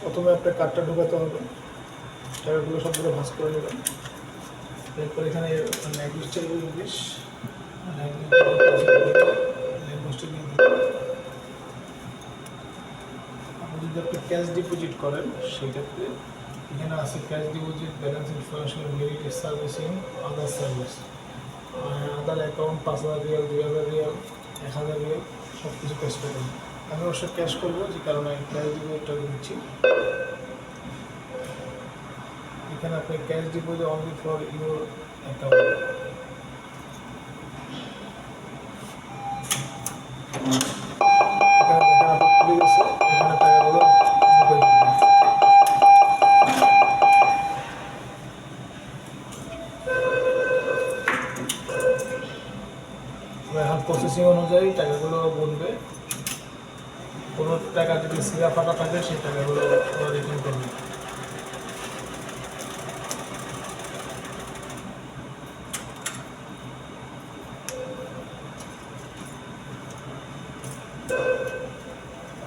প্রথমে একটা কাঠটা ঢোকাতে হবে। টাকাগুলো সবগুলো ভাঁজ করে নেবেন এরপর এখানে ল্যাঙ্গুয়েজটা ইংলিশ ল্যাঙ্গুয়েজটা দিয়ে আপনি যদি আপনি ক্যাশ ডিপোজিট করেন, সেক্ষেত্রে এখানে আছে cash deposit balance information limited servicing other service other account পাঁচ হাজার রিয়াল, দুই হাজার রিয়াল, এক হাজার রিয়াল সব কিছু ক্যাশ করবেন। আমি অবশ্য ক্যাশ করব, যে কারণে আমি ক্যাশ ডিপোজিটটা দিচ্ছি এখানে আপনি cash deposit only for your account processing অনুযায়ী টাকাগুলো বলবে কোনো টাকা যদি সিরা ফাটা থাকে, সেই টাকাগুলো রিটার্ন করবে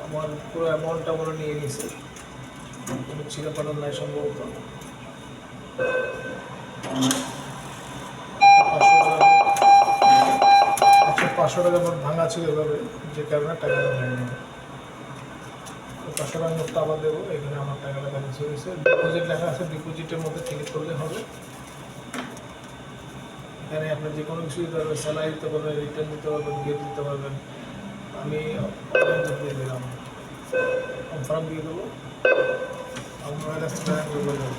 আমার পুরো অ্যামাউন্টটা মনে নিয়ে নিয়েছে। কোনো ছিঁড়ে পাঠান নাই সম্ভবত। পাঁচশো টাকা। নোট ভাঙা ছিল এভাবে, যে কারণে টাকাটা তো পাঁচশো টাকা নোটটা আবার দেবো, এখানে আমার টাকাটা ব্যালেন্স হয়েছে ডিপোজিট লেখা আছে ডিপোজিটের মধ্যে ক্লিক করলে হবে। এখানে আপনার যে কোনো কিছু দিতে পারবেন স্যালারি দিতে পারবেন রিটার্ন দিতে পারবেন গিফট দিতে পারবেন। আমি দিয়ে দিলাম। কনফার্ম দিয়ে দেবো। মোবাইল করে দেবো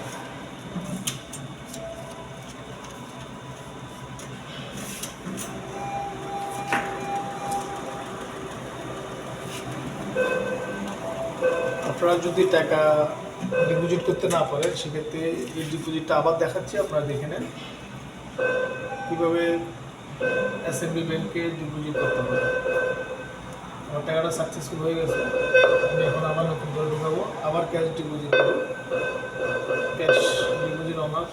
আপনারা যদি টাকা ডিপোজিট করতে না পারেন, সেক্ষেত্রে এই ডিপোজিটটা আবার দেখাচ্ছি, আপনারা দেখে নেন। কীভাবে এসএমবি ব্যাংকে ডিপোজিট করতে হবে। আমার টাকাটা সাকসেসফুল হয়ে গেছে। আমি এখন আবার নতুন করে ঢুকাবো। আবার ক্যাশ ডিপোজিট করব। ক্যাশ ডিপোজিট অনার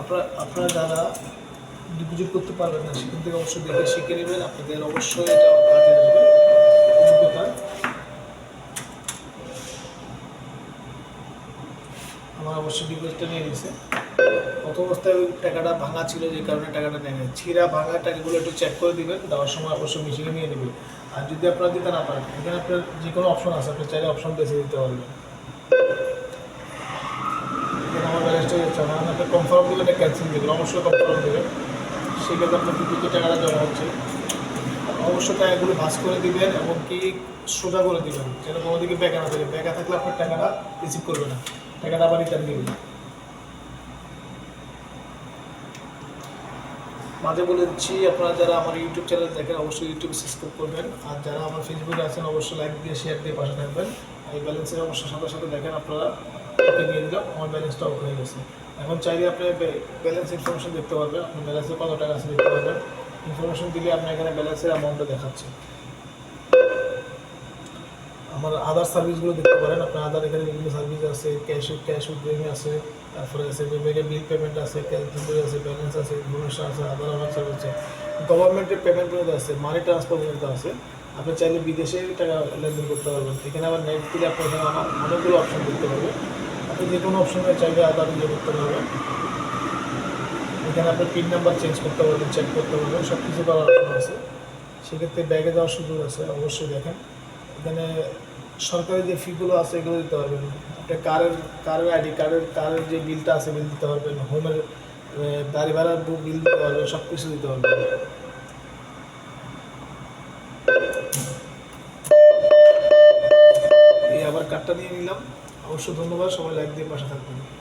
আপনারা আপনারা যারা ডিপোজিট করতে পারবেন না, সেখান থেকে অবশ্যই দেখে শিখে নেবেন। আপনাদের অবশ্যই এটা কাজে আসবে। অভিজ্ঞতা। আমার অবশ্যই ডিপোজিটটা নিয়ে নিয়েছে প্রথম অবস্থায় ওই টাকাটা ভাঙা ছিল, যে কারণে টাকাটা নেয়। ছিঁড়া ভাঙা টাকাগুলো একটু চেক করে দিবেন, দেওয়ার সময় অবশ্যই মিশিয়ে নিয়ে নেবেন আর যদি আপনারা দিতে না পারেন, এখানে আপনার যে কোনো অপশন আছে, আপনি চাইলে অপশন বেছে দিতে পারবেন। ব্যালেন্সটা হচ্ছে না আপনি কনফার্ম এটা ক্যান্সেল দেবেন অবশ্যই কনফার্ম দেবেন। সেক্ষেত্রে দ্রুত টাকাটা জমা হচ্ছে। অবশ্যই টাকাগুলো ভাস করে দিবেন এবং কি সোজা করে দিবেন, যেন বেঁকা না থাকে। বেঁকা থাকলে আপনার টাকাটা রিসিভ করবে না। টাকাটা আবার রিটার্ন দিবেন। মাঝে বলে দিচ্ছি, আপনারা যারা আমার ইউটিউব চ্যানেল দেখেন, অবশ্যই ইউটিউব সাবস্ক্রাইব করবেন। আর যারা আমার ফেসবুকে আছেন, অবশ্যই লাইক দিয়ে শেয়ার দিয়ে পাশে থাকবেন। এই ব্যালেন্সের অবশ্যই সাথে সাথে দেখেন আপনারা। ওকে নিয়ে দিলাম আমার ব্যালেন্সটা অফ হয়ে গেছে। এখন চাইলে আপনি ব্যালেন্স ইনফরমেশন দেখতে পারবেন, আপনার ব্যালেন্সে কত টাকা আছে দেখতে পারবেন। ইনফরমেশন দিলে আপনার এখানে ব্যালেন্সের অ্যামাউন্টটা দেখাচ্ছে। আমার আদার সার্ভিসগুলো দেখতে পারেন, আপনার আদার এখানে বিভিন্ন সার্ভিস আছে ক্যাশ ক্যাশ উইথড্রয়িং আছে, তারপরে আছে ব্যাংকের বিল পেমেন্ট আছে ক্যাশ ডেলিভারি আছে ব্যালেন্স আছে ইনফরমেশন আছে আদার আমার সার্ভিস আছে। গভর্নমেন্টের পেমেন্ট আছে মানি ট্রান্সফার পর্যন্ত আছে। আপনি চাইলে বিদেশে টাকা লেনদেন করতে পারবেন। এখানে আবার নেট দিলে আপনি এখানে অনেকগুলো অপশন দেখতে পারবেন। আপনি যে কোনো অপশনে চাইলে আদার ইয়ে করতে পারবেন এখানে আপনি পিন নাম্বার চেঞ্জ করতে পারবেন চেক করতে পারবেন সব কিছু করার অপশন আছে। সেক্ষেত্রে ব্যাগে যাওয়ার সুযোগ আছে, অবশ্যই দেখেন। এখানে সরকারি যে ফিগুলো আছে, এগুলো দিতে পারবেন। আপনি কারের কারের আইডি কারের কারের যে বিলটা আছে বিল দিতে পারবেন। হোমের গাড়ি ভাড়ার বিল দিতে পারবেন সব কিছু দিতে পারবেন। এই আবার কার্ডটা নিয়ে নিলাম। অবশ্যই ধন্যবাদ সবাই লাইক দিয়ে পাশে থাকবেন।